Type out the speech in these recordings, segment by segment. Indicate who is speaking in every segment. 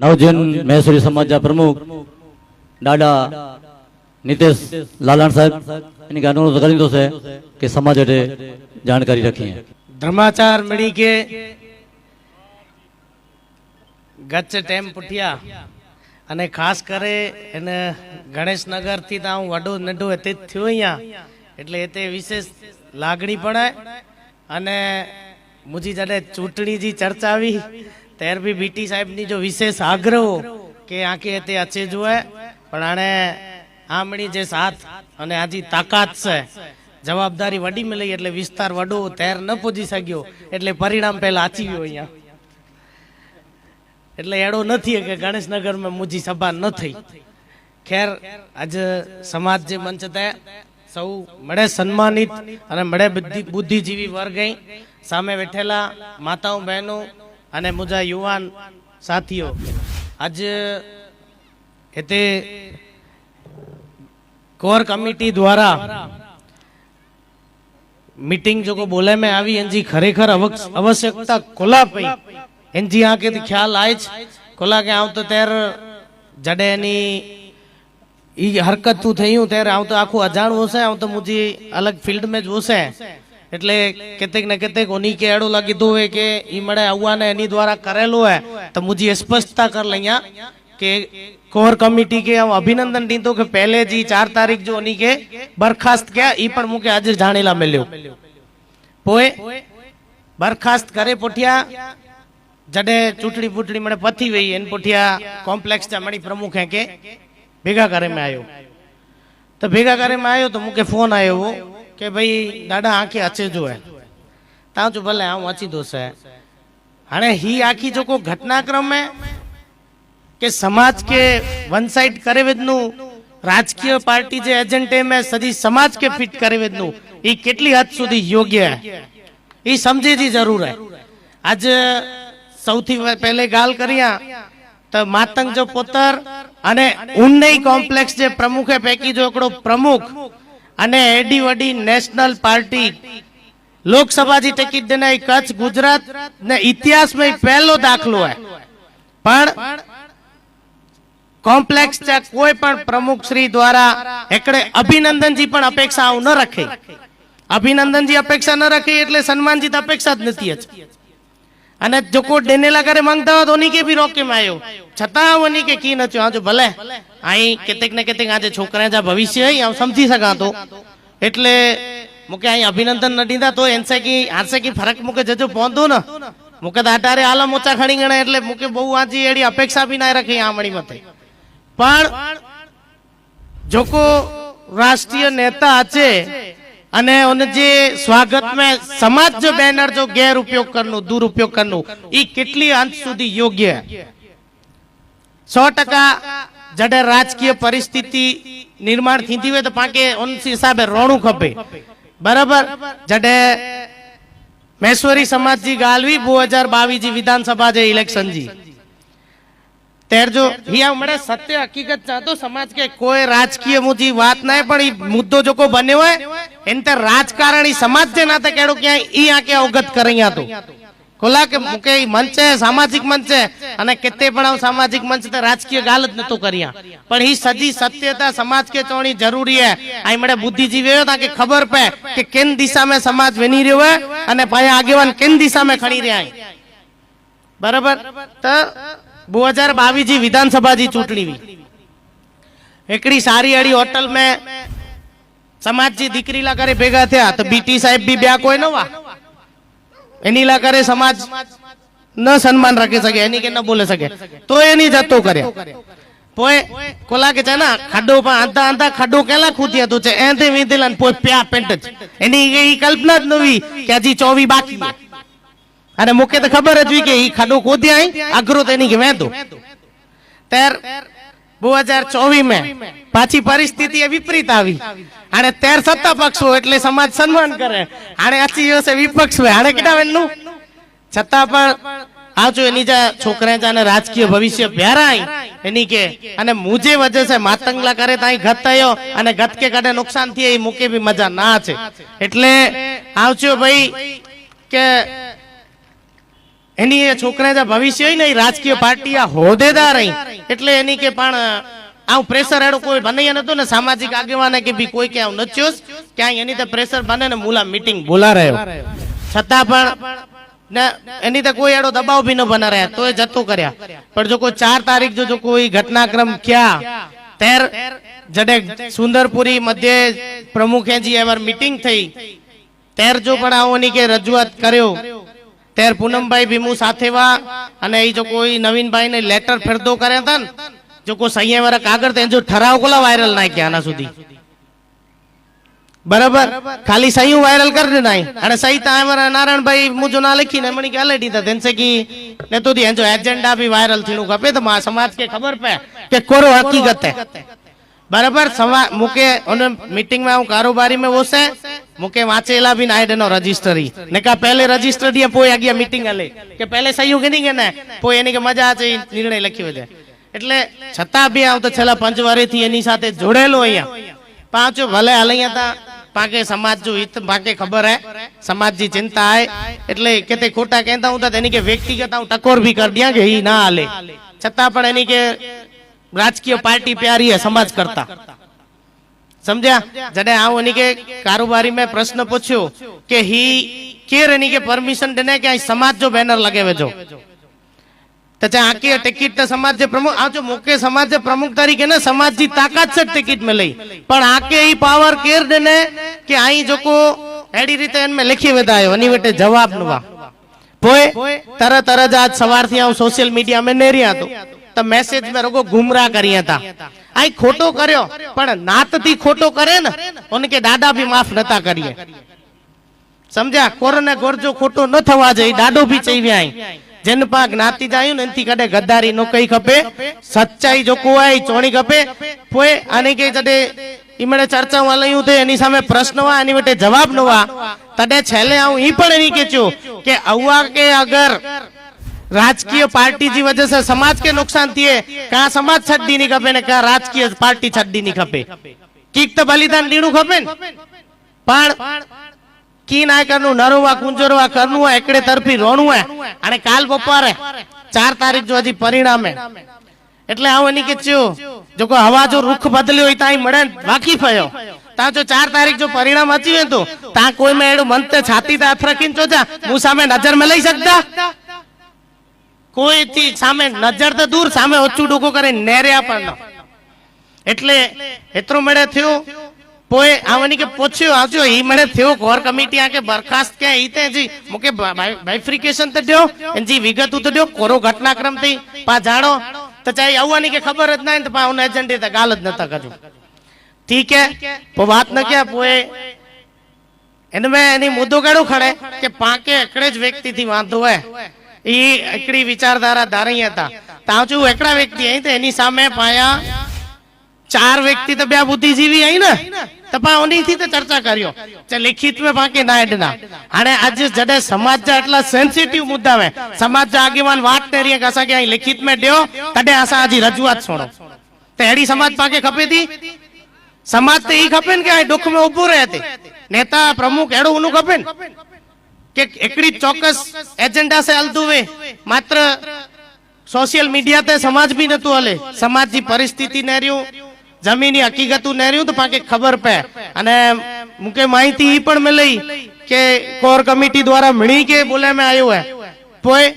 Speaker 1: નવજન મહેસુરી સમાજના પ્રમુખ દાદા નિતેશ લાલાણ સાહેબ એની અનુરોધ કરી દીધો છે કે સમાજ માટે જાણકારી રાખીએ.
Speaker 2: ધર્માચાર મળી કે ગચ્છ ટેમ પુઠિયા? અને ખાસ કરે એને ગણેશનગરથી ત્યાં હું વડું નડું તે જ થયું અહીંયા. એટલે એ તે વિશેષ લાગણી પડે અને મુજી જ્યારે ચૂંટણી જી ચર્ચા આવી ત્યારે બી બીટી સાહેબની જો વિશેષ આગ્રહ કે આંખે તે અચે જુએ પણ આણે આમણી જે સાથ અને આજી તાકાત છે જવાબદારી વડી મળી એટલે વિસ્તાર વડો તેર ન પહોંચી શક્યો એટલે પરિણામ પહેલા આચી ગયો અહીંયા એટલે એડો નથી કે ગણેશનગરમાં મુજી સભા ન થઈ ખેર આજે સમાજ જે મંચ તે સૌ મળે સન્માનિત અને મળે બુદ્ધિજીવી વર્ગ સામે બેઠેલા માતાઓ બહેનો અને મુજા યુવાન સાથીઓ, આજ એ તે કોર કમિટી દ્વારા મીટિંગ જો બોલે મેં આવી, એનજી ખરેખર આવશ્યકતા કોલા પઈ. એનજી આ કે ખ્યાલ આય છે કોલા કે આવ તો તેર જડે એની ઈ હરકત તું થયું ત્યારે આવ તો આખું અજાણ હોશે આવ તો મુજી અલગ ફિલ્ડ મેં જ હોશે એટલે કેતેક ને કેતેક ઓની કે એડો લાગી દો હે કે ઈ મળે આવવાને એની દ્વારા કરેલો હે. તો મુજી સ્પષ્ટતા કર લઈયા કે કોર કમિટી કે હું અભિનંદન દીધો કે પહેલે જી 4 તારીખ જો ઓની કે બરખાસ્ત કે ઈ પણ મુકે આજે જાણેલા મળ્યો પોએ બરખાસ્ત કરે પોઠિયા, જડે ચૂંટણી ફૂટણી મને પથી વઈ, એન પોઠિયા કોમ્પ્લેક્સ મણી પ્રમુખ હે કે ભેગા કરે મે આવ્યો તો ભેગા કરે મે આવ્યો તો મુકે ફોન આવ્યો કે ભાઈ દાદા આંખે અચે જોવે ત્યાં જો ભલે આમ વાંચી દોશે હાણે હી આખી જો કોઈ ઘટનાક્રમે કે સમાજ કે વન સાઈડ કરેવેદનું રાજકીય પાર્ટી જે એજન્ટ એમ સદી સમાજ કે ફિટ કરેવેદનું એ કેટલી હદ સુધી યોગ્ય એ સમજેથી જરૂર હે. આજ સૌથી પહેલે ગાલ કર્યા, તો માતંગ જો પોતર અને ઉન્નઈ કોમ્પ્લેક્સ જે પ્રમુખે પૈકી જો એકડો પ્રમુખ અને એડી વડી નેશનલ પાર્ટી. લોકસભાજી ટિકિટ દેના કચ્છ, ગુજરાત ને ઇતિહાસમાં માં પહેલો દાખલો હે પણ કોમ્પ્લેક્સ ચા કોઈ પણ પ્રમુખ શ્રી દ્વારા એકડે અભિનંદનજી પણ અપેક્ષા ન રખે. અભિનંદનજી અપેક્ષા ન રખે એટલે સન્માનજી તો અપેક્ષા જ નથી જ. અને જો કોઈ ડેનેલા કરે માંગતા હોય તો ઓની કે બી રોકે માં આવ્યો છતાં ઓની કે કી નચ્યો આજો ભલે. અહીં કેતેક ને કેતેક આજે છોકરા જા ભવિષ્ય હઈ આમ સમજી શકાતો એટલે મુકે અહીં અભિનંદન ન દીધા તો એનસે કી, આરસે કી ફરક મુકે જજો પહોંચો ને. મુકે દાટારે આલા મોચા ખણી ગણે એટલે મુકે બહુ આજી એડી અપેક્ષા બી ના રાખી આમણી મતે. પણ જોકો રાષ્ટ્રીય નેતા છે અને उन જે સ્વાગત में સમાજ જો બેનર જો ગેર ઉપયોગ કરનું દુરુપયોગ કરનું ઈ કેટલી અંત સુધી યોગ્ય સો ટકા જડે રાજકીય પરિસ્થિતિ નિર્માણ થીંદી હોય તો પાકે ઉન હિસાબે રોણું ખપે બરાબર જડે મહેશ્વરી સમાજ જી ગાલવી બો હજાર બાવીસ જી વિધાનસભા જે ઇલેક્શન જી તેર જો, હિયા મળે સત્ય હકીકત ચાહતો સમાજ કે કોઈ રાજકીય મુજી વાત નહીં પણ મુદ્દો જો કો બન્યો હોય, એને તે રાજકારણી સમાજ જે નાતે કેડો ક્યાંય ઈ આકે અવગત કરૈયા તો. કોલા કે મુકે મંચ છે, સામાજિક મંચ છે, અને કેતે પણ સામાજિક મંચ તે રાજકીય ગાલ જ નતો કર્યા. પણ ઈ સજી સત્યતા સમાજ કે ચોણી જરૂરી હે. આઈ મળે બુદ્ધિજીવી હોય તાકે ખબર પે કે કેન દિશા મે સમાજ વેની રહ્યો હે અને પાયા આગેવાન કેન દિશા में ખણી રહ્યા હે. બરાબર? તો બે હજાર બાવીસ જી विधानसभा जी ચૂંટણી વી એકડી સારી અડી હોટલ में જી દીકરી લા કરે ભેગા થયા તો બીટી સાહેબ બી બ્યા કોઈ નવા. એની લા કરે સમાજ ન સન્માન રાખી શકે, એની કે ન બોલે શકે. તો એની જતો કરે. પોય કોલા કે છે ને, ખાડો પણ આંતા આંતા ખાડો કેલા ખૂદ્યા તું છે એથી વીધેલા પોય પ્યા પેન્ટ એની કલ્પના જ નવી કે હજી ચોવી બાકી. અને મુકે તો ખબર જ હોય કે એ ખાડો ખોદ્યા અઘરો તેની વેંધો તેર, બે હજાર ચોવીસમાં પાછી પરિસ્થિતિ વિપરીત આવી. અને ત્યાર સત્તા પક્ષો એટલે સમાજ સન્માન કરે. આને આચી દિવસે વિપક્ષ હોય. આને કેટલા વેણનું છતાં પણ આવજો, એની જે છોકરા જાને રાજકીય ભવિષ્ય ભેરાય એની કે, અને મુજે વજે છે, માતંગલા કરે તાઈ ગત થયો અને ગત કે કાઢે નુકસાન થયે, એ મૂકે બી મજા ના છે. એટલે આવજો ભાઈ, કે એની એ છોકરા ભવિષ્ય હોય ને એ રાજકીય પાર્ટી આ હોદેદાર એટલે એની કે પણ આવું પ્રેશર એડો કોઈ બનાવી નતું ને, સામાજિક આગેવાને કે ભી કોઈ કે આવું નચ્યો ક્યાંય એની તો પ્રેશર બને ને મુલા મીટિંગ બોલા રહ્યો છતાં પણ, ને એની તો કોઈ એડો દબાવ ભી ન બના રહ્યા તો એ જતો કર્યા. પણ જો કોઈ ચાર તારીખ જો કોઈ ઘટનાક્રમ ક્યાં તેર જડે સુંદરપુરી મધ્ય પ્રમુખે જી એવાર મીટિંગ થઈ તેર જો પણ આવવાની કે રજૂઆત કર્યો તેર પૂનમભાઈ ભીમુ સાથેવા અને એ જો કોઈ નવીનભાઈ ને લેટર ફેરદો કર્યા હતા ને, જો કોઈ સૈયા વાળા કાગળ તેને જો ઠરાવ કોલા વાયરલ નાખ્યા આના સુધી. બરાબર? ખાલી સહી વાયરલ કરી નાઈ અને સહી તા અમારા નારાયણભાઈ મુજો ના લખીને મને કે અલટી તા તેનસે કી, ને તો એજો એજન્ડા ભી વાયરલ થીનું ખપે તો મા સમાજ કે ખબર પે કે કોરો હકીકત હે. બરાબર, સવા મુકે ઓન મીટિંગમાં હું કારોબારી મે વોસે, મુકે વાંચેલા બી નાઈડ નો રજિસ્ટરી. ને કા પહેલે રજિસ્ટર દિયા પોય આગિયા મીટિંગ આલે. કે પહેલે સહયોગ નહીં કે ને પોય એની કે મજા આચે નિર્ણય લખ્યો છે એટલે છતાં બી આવું તો છેલ્લા પંચ વર્ષથી એની સાથે જોડેલો અહીંયા. પાંચો ભલે હાલ અહીંયા તા, પાકે સમાજ જો હિત, પાકે ખબર હે. સમાજ જી ચિંતા હે. એટલે કે તે ખોટા કહેતા હું તો એની કે વ્યક્તિગત હું ટકોર ભી કર દિયા કે ઈ ના હાલે. છતાં પણ એની કે રાજકીય પાર્ટી પ્યારી હે સમાજ કરતા સમજ્યા જડે આવો એની કે કારોબારી મેં પ્રશ્ન પૂછ્યો કે હી કેર એની કે પરમિશન દેને કે અહીં સમાજ જો બેનર લગાવે જો त्याच्या आके टिकीट तर समाज जे प्रमुख आ जो मुख्य समाज जे प्रमुख तरीके ना समाज जी ताकत से टिकट में लई पण आके ही पावर केर देने કે અહીં જોકો એડી રીતે એમને લખી વધાયો એની વટે જવાબ નવા પોય તરત તરત આજ સવારથી હું સોશિયલ મીડિયા માં નેર્યા હતો તો મેસેજ મેં રોગો ગુમરાહ કરી હતા. આઈ ખોટો કર્યો. પણ નાતથી ખોટો કરે ને, ઓને કે દાદા બી માફ નતા કરીએ. સમજ્યા? કોરોના ગોરજો ખોટો ન થવા જોઈએ, દાડો બી ચૈવ્યા અહીં. જેન પા જ્ઞાતિ જાયું ને, એનથી કડે ગદ્દારી નો કઈ ખપે. સચ્ચાઈ જો કોઈ ચોણી ખપે. પોએ આની કે જડે ઈમણે ચર્ચા લયું તે, એની સામે પ્રશ્ન વા એની વટે જવાબ નો વા તડે છેલ્લે આવું ઈ પણ એની કેચું કે અવા કે અગર राजकीय पार्टी जी वजह से समाज के नुकसान थिए कहा समाज छड्डी नहीं खपे ने कहा राजकीय पार्टी छड्डी नहीं खपे કીક તો બલિદાન દીણું ખપે ને પણ કી નાયકરનું નરવા કુંજરવા કરનું હોય એકડે તરફી રોણું હોય અને કાલ બપોરે ચાર તારીખ જો હજી પરિણામે એટલે આવું એની કે ચો જો કોઈ હવા જો રૂખ બદલ્યો હોય ત્યાં મળે ને વાકીફ થયો ત્યાં જો ચાર તારીખ જો પરિણામ અચી હોય તો ત્યાં કોઈ મેં એડું મન તે છાતી તે હાથ રાખીને જો જા હું સામે નજર માં લઈ શકતા કોઈ થી સામે નજર તો દૂર સામે ઓછું ડૂકું કરે નેર્યા પણ. એટલે એટલું મળે થયું, પોએ આવની કે પૂછ્યું આવજો, ઈ મળે થયું, કોર કમિટી આ કે બરખાસ્ત કે ઈ તે જી મુકે બાઇફ્રિકેશન તો એન જી વિગત તો દ્યો, કોરો ઘટનાક્રમથી પા જાણો, તો ચાહે આવવાની કે ખબર જ ના તો પા ઉન એજન્ડે તો ગાલ જ નતા કજુ ઠીક હે? પો વાત ન કે પોએ એનમે એની મુદ્દો કેડો ખડે કે પાકે એકડે જ વ્યક્તિ થી વાંધો હોય. એ એકડી વિચારધારા ધારી હતા. તાજુ એકડા વ્યક્તિ અહીં તો એની સામે પાયા ચાર વ્યક્તિ તો બે બુદ્ધિજીવી અહીં ને. તપાઓની થી તો ચર્ચા કર્યો. જે લિખિત મે બાકી ના એડના અને આજે જડે સમાજ જા એટલા સેન્સિટિવ મુદ્દા મે, સમાજ જા આગેવાન વાત કરી કે અસા કે અહીં લિખિત મે ડ્યો, તડે આસા આજી રજૂઆત સુણો તે એડી સમાજ પાકે ખપે થી સમાજ તો ઈ ખપે ને કે અહીં દુઃખ મે ઊભો રહે તે નેતા પ્રમુખ એડો ઉનું ખપે ને? કે એકડી ચોક્કસ એજન્ડા સે અલદુવે માત્ર સોશિયલ મીડિયા તે સમાજ બી નતું હલે. સમાજની પરિસ્થિતિ ને રહ્યું જમીનની હકીકતું ને રહ્યું તો પાકે ખબર પે. અને મુકે માહિતી ઈ પણ મેં લઈ કે કોર કમિટી દ્વારા મળી કે બોલે મેં આવ્યું હે. પોય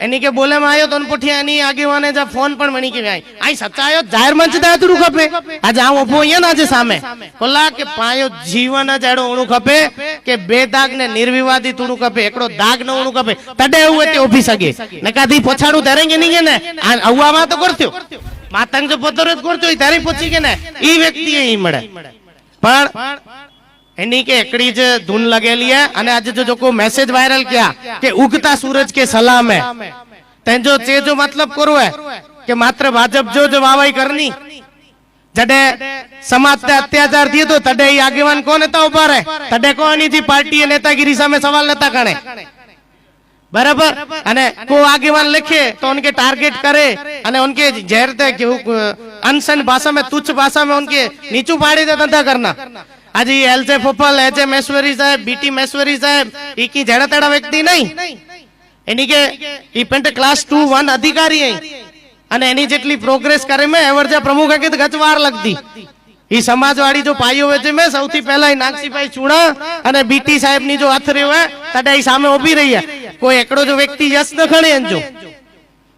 Speaker 2: એની કે બોલે માં આવ્યો તો ને પુઠિયા એની આગેવાને જા ફોન પણ મણી કે આઈ સચ્ચા સચ્ચાયો જાહેર મંચ દા તું ખપે આજે આ ઊભો અહીંયા ના છે સામે. કોલા કે પાયો જીવન જ એડો ઉણું ખપે કે બે દાગ ને નિર્વિવાદી તુણું ખપે એકડો દાગ ન ઉણું ખપે. તડે એવું તે ઊભી શકે. નકાથી પછાડું ધરેંગે નહીં કે ને? આ અવામાં તો કરત્યો માતંગ જો પોતરો જ કરતો હોય ત્યારે પહોંચી કે ને? એ વ્યક્તિ એ મળે. પણ એની કે એકડી જ ધૂન લગેલી હે અને આજે જો જોકો મેસેજ વાયરલ ક્યા કે ઉગતા સૂરજ કે સલામ હે. તેજો જે જો મતલબ કરો હે કે માત્ર ભાજપ જો જ વાવાઈ કરની. જડે સમાજ ને અત્યાચાર થયો તો તડે આગેવાન કોણ હતા ઊભા રહે? તડે કોની પાર્ટીએ નેતાગીરી સામે સવાલ નતા ગણે? बराबर અને को આગેવાન લખે तो उनके टारगेट करे અને उनके जहर ते कि अनसन भाषा में तुच्छ भाषा में उनके नीचू पाड़ी दे धंधा करना आज ये एल जे फोफल एच एम ऐश्वरी साहब बीटी मैश्वरी साहब ई की जड़ा तड़ा व्यक्ति नहीं એની કે ઈ પેન્ટ ક્લાસ ટુ વન અધિકારી અહીં અને એની જેટલી પ્રોગ્રેસ કરે મેં એવર જે પ્રમુખ કે ગત વાર લગતી ઈ સમાજવાડી જો પાયો વેચે મેં સૌથી પહેલા ઈ નાગસીભાઈ ચૂડા અને બીટી સાહેબ ની જો હાથ રહ્યો હે તડા ઈ સામે ઉભી રહી હે કોઈ એકડો જો વ્યક્તિ યશ ન ગણે અંજો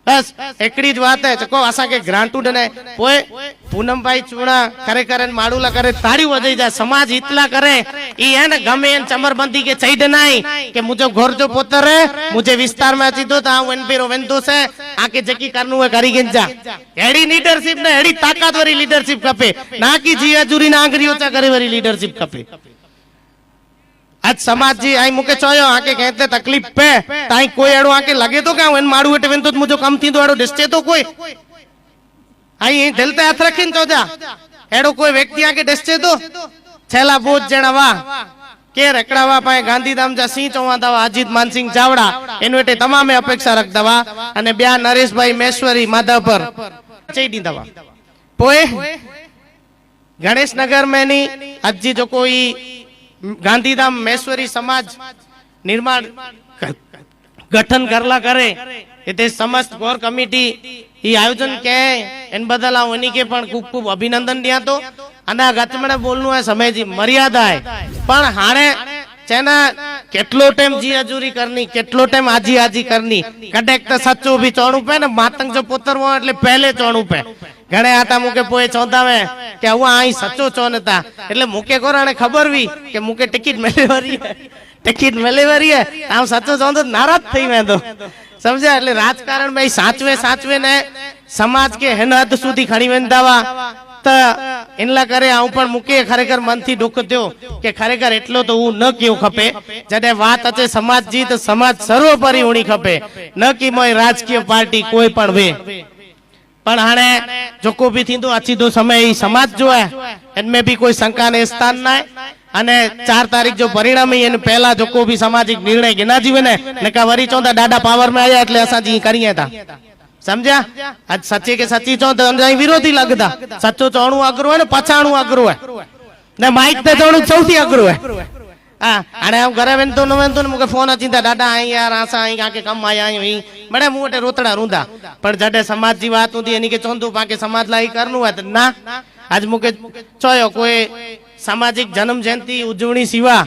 Speaker 2: બસ, એકડી જ વાત હે. ચકો આશા કે ગ્રાન્ટુ ને કોઈ પૂનમભાઈ ચૂણા ખરેખર એને માડુલા કરે તાળી વજાઈ જાય. સમાજ ઇતલા કરે. ઈ એને ગમે એને ચમરબંધી કે ચઈડ નાઈ કે મુજો ઘર જો પોતરે મુજે વિસ્તારમાં ચીધો તો હું એનપી રો વેંધો છે. આ કે જકી કરનું હે કરી ગંજા એડી લીડરશિપ ને એડી તાકાત વાળી લીડરશિપ કપે ના કી જી હજુરી ના આંગરીઓ ચા કરે વાળી લીડરશિપ કપે આજ સમાજજી આઈ મુકે ચોયો આકે કહેતે તકલીફ પે. તાઈ કોઈ એડો આકે લગે તો કાઉ એન માડું એટલે તો મુજો કમથી તો એડો ડિસ્ટે તો કોઈ. આઈ એ દિલ હાથ રાખીને તો જા. એડો કોઈ વ્યક્તિ આકે ડિસ્ટે તો છેલા બોજ જણાવા. કે રકડાવા પાસે ગાંધીધામ જા સિંહ ચૌવાદા અજીત માનસિંહ ચાવડા એનું એટલે તમામે અપેક્ષા રાખદવા. અને બ્યા નરેશભાઈ મેશ્વરી માધાપર. ચેડી દવા પોએ? ગણેશનગર મેની. અજી જો કોઈ ગાંધીધામ મહેશ્વરી સમાજ નિર્માણ ગઠન કરલા કરે તે સમસ્ત કોર કમિટી એ આયોજન કે એન બદલ આ ઓની કે પણ ખૂબ ખૂબ અભિનંદન દિયા તો. અને આ ગચમણે બોલનું આ સમયજી મર્યાદા પણ હાણે ચેના કેટલો ટાઈમ જી હજૂરી કરની, કેટલો ટાઈમ આજી આજી કરની. કડેક તો સચ્ચું ભી ચોણું પે ને, માતંગ જો પોતરવો એટલે પહેલે ચોણું પે. ઘણે આટા મૂકે પોએ ચોંતાવે કે હું આઈ સચ્ચો ચોનતા. એટલે મુકે કોરાણે ખબર વી કે મૂકે ટિકિટ મેળવરી હે ટિકિટ મેળવરી હે આમ સચ્ચો ચોંતો નારાજ થઈ મેં તો સમજ્યા? એટલે રાજકારણ ભાઈ સાચવે સાચવે ને સમાજ કે હેન હદ સુધી ખણી વેંદાવા તો એનલા કરે હું પણ મૂકે ખરેખર મનથી દુઃખ થયો કે ખરેખર એટલો તો હું ન કેવું ખપે. જયારે વાત હશે સમાજ જીત સમાજ સર્વોપરી ઉણી ખપે. ન કી મોય રાજકીય પાર્ટી કોઈ પણ વે. પણ હાણે જોકો બી થીંદો અચી દો સમય ઈ સમાજ જો હે बि कोई કોઈ શંકા ને સ્થાન ના હે. અને ચાર તારીખ જો પરિણામ એને પહેલા જોકો બી સામાજિક નિર્ણય ગિના જીવે ને નકા વરી ચોંતા દાદા પાવરમાં આયા એટલે અસાજી કરીએ તા. સમજ્યા? આજ સચ્ચી કે સચ્ચી ચો અહીં વિરોધી લાગતા. સચ્ચો ચોણું અઘરું હોય ને પછાણું અઘરું હોય. ને માઇક તે ચોણું સૌથી અઘરું હોય. હા અને આમ ઘરે વેન તો ન વેન તો ને મુકે ફોન અચીતા દાદા અહીં યાર આસા અહીં કાકે કમ આયા અહીં અહીં બડે મું વટે રોતડા રૂંધા પણ જડે સમાજ જી વાત હતી એની કે ચોંતું પાકે સમાજ લાઈ કરનું હોય તો ના આજ મુકે ચોયો કોઈ સામાજિક જન્મ જયંતિ ઉજવણી સિવા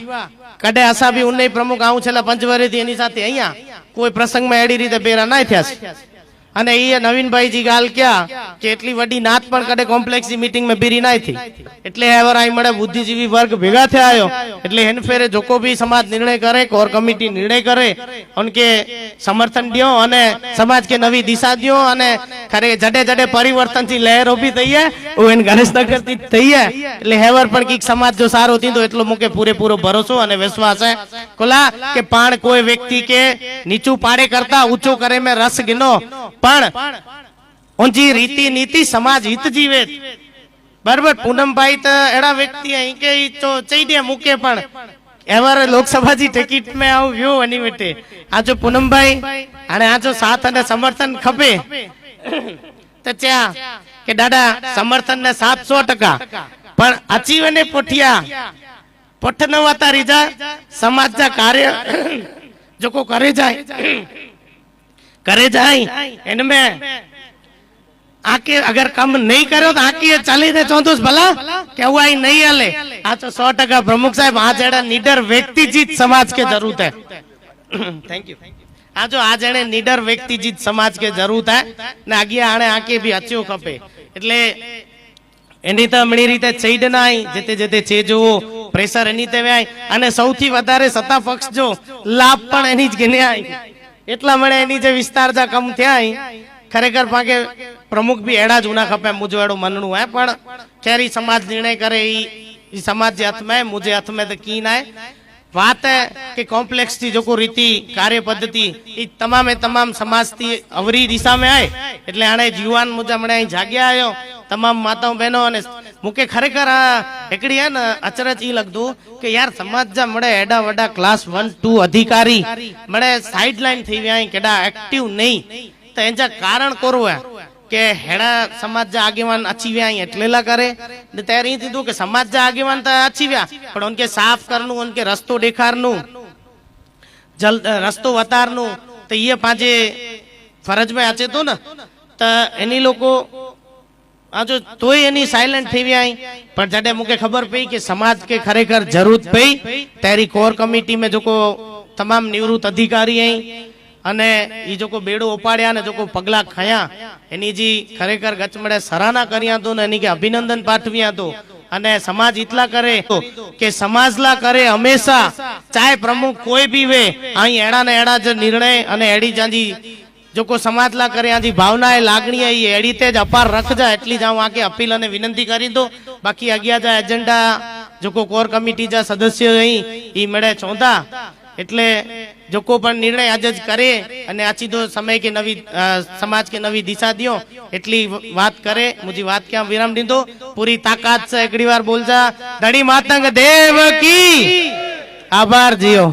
Speaker 2: કડે આસા બી ઉન્નઈ પ્રમુખ આવું છેલ્લા પંચવરેથી એની સાથે અહીંયા કોઈ પ્રસંગમાં એડી રીતે પેરા ના થયા છે અને એ નવીનભાઈજી ગાલ ક્યાં કે એટલી વડી નાત પણ કદે કોમ્પ્લેક્સ મીટિંગ મેં બીરી ના થી એટલે એવર આઈ મળે બુદ્ધિજીવી વર્ગ ભેગા થયા એટલે હેનફેરે જોકો બી સમાજ નિર્ણય કરે કોર કમિટી નિર્ણય કરે ઉનકે સમર્થન દો અને સમાજ કે નવી દિશા દો અને ખરે જડે જડે પરિવર્તનથી લહેર ઊભી થઈ હે ઓ એન ગણેશનગરથી થઈ હે. એટલે હેવર પણ કંઈક સમાજ જો સારો થીંદો એટલો મુકે પૂરેપૂરો ભરોસો અને વિશ્વાસ હે. કોલા કે પાણ કોઈ વ્યક્તિ કે નીચું પાડે કરતા ઊંચું કરે મેં રસ ગિનો. પણ ઊંજી રીતિ નીતિ સમાજ હિત જીવે. બરાબર? પૂનમભાઈ તો એડા વ્યક્તિ અહીં કે તો ચૈડે મૂકે પણ. એવારે લોકસભાજી ટિકિટ મેં આવું વ્યો એની વેટે આ જો પૂનમભાઈ, અને આ જો સાથ અને સમર્થન ખપે, તો ત્યાં કે દાદા સમર્થન ને સાતસો ટકા. પણ અચીવે ને પોઠિયા પોઠ ન વાતા રીજા સમાજના કાર્ય જો કો કરે જાય करे जाए इनमें आके अगर कम नहीं करो तो आके ये चली ने चौंतुस भला કે हुआ ही नहीं हले आ तो सौ टका प्रमुख साहब आ जेड़ा निडर व्यक्ति जीत समाज के जरूरत है थैंक यू આ જો આ જેણે નિડર વ્યક્તિ જીત સમાજ કે જરૂરત હે ને આગિયા આણે આકે બી અચ્યો ખપે એટલે એની તો હમણી રીતે ચૈડ નાય જેતે જેતે છે જોવો પ્રેશર એની તે વ્યાય અને સૌથી વધારે સત્તા પક્ષ જો લાભ પણ એની જ ગણ્યાય એટલા મળે એની જે વિસ્તાર જા કમ થયા ખરેખર પાકે પ્રમુખ બી એડા જ ઉના ખપે મુજો એડું મનનું હે, પણ ખેરી સમાજ નિર્ણય કરે, ઈ સમાજ જે હાથ મેં મુજે હાથમાં તો કી ના વાત કે કોમ્પ્લેક્સથી જો કોઈ રીતિ, કાર્ય પદ્ધતિ એ તમામે તમામ સમાજથી અવરી દિશા में આય એટલે આને જીવાન મુજબ હમણાં અહીં જાગ્યા આવ્યો તમામ માતાઓ બહેનો અને મુકે ખરેખર આ એકડીયા ને અચરજ ઈ લખતું કે યાર સમાજ જા મળે એડા વડા ક્લાસ 1 2 અધિકારી, મળે સાઇડલાઇન થઈ વ્યાય કેડા એક્ટિવ નહીં, તો એજા કારણ કોરું હે કે હેડા સમાજ જા આગેવાન અચી વ્યા એટલેલા કરે. ને ત્યારે ઈ થયું કે સમાજ જા આગેવાન તો અચી વ્યા પણ ઉનકે સાફ કરનું ઉનકે રસ્તો દેખારનું જલ રસ્તો વતારનું, તો યે પાજે ફરજ મેં આચે તો ને, તો એની લોકો આ જો તોય એની સાયલન્ટ થઈ આઈ પણ જ્યારે મુકે ખબર પડી કે સમાજ કે ખરેખર જરૂર પડી. ત્યારે કોર કમિટી મેં જોકો તમામ નિવૃત્ત અધિકારી અહીં. અને એ જોકો બેડો ઉપાડ્યા અને જોકો પગલા ખાયા. એની જે ખરેખર ગચમડે સરાહના કર્યા તો ને એની કે અભિનંદન પાઠવ્યા તો. અને સમાજ એટલા કરે કે સમાજલા કરે હંમેશા. ચાહે પ્રમુખ કોઈ બી વે, અહીં એડા ને એડા જ નિર્ણય અને એડી જાંજી જેકો સમાજલા કરે આજી ભાવના એ લાગણી એ એડી તે જ અપાર રખજા એટલી જ હું આખી અપીલ અને વિનંતી કરી દો. બાકી અગિયાર જા એજન્ડા જેકો કોર કમિટી જા સદસ્ય અહીં એ મળે ચોંધા. એટલે જેકો પણ નિર્ણય આજે જ કરે અને આછી તો સમય કે નવી સમાજ કે નવી દિશા દો એટલી વાત કરે. મુજી વાત ક્યાં વિરામ દીધો? પૂરી તાકાત છે એકડી વાર બોલજા. ધણી માતંગ દેવ કી. આભાર જીઓ.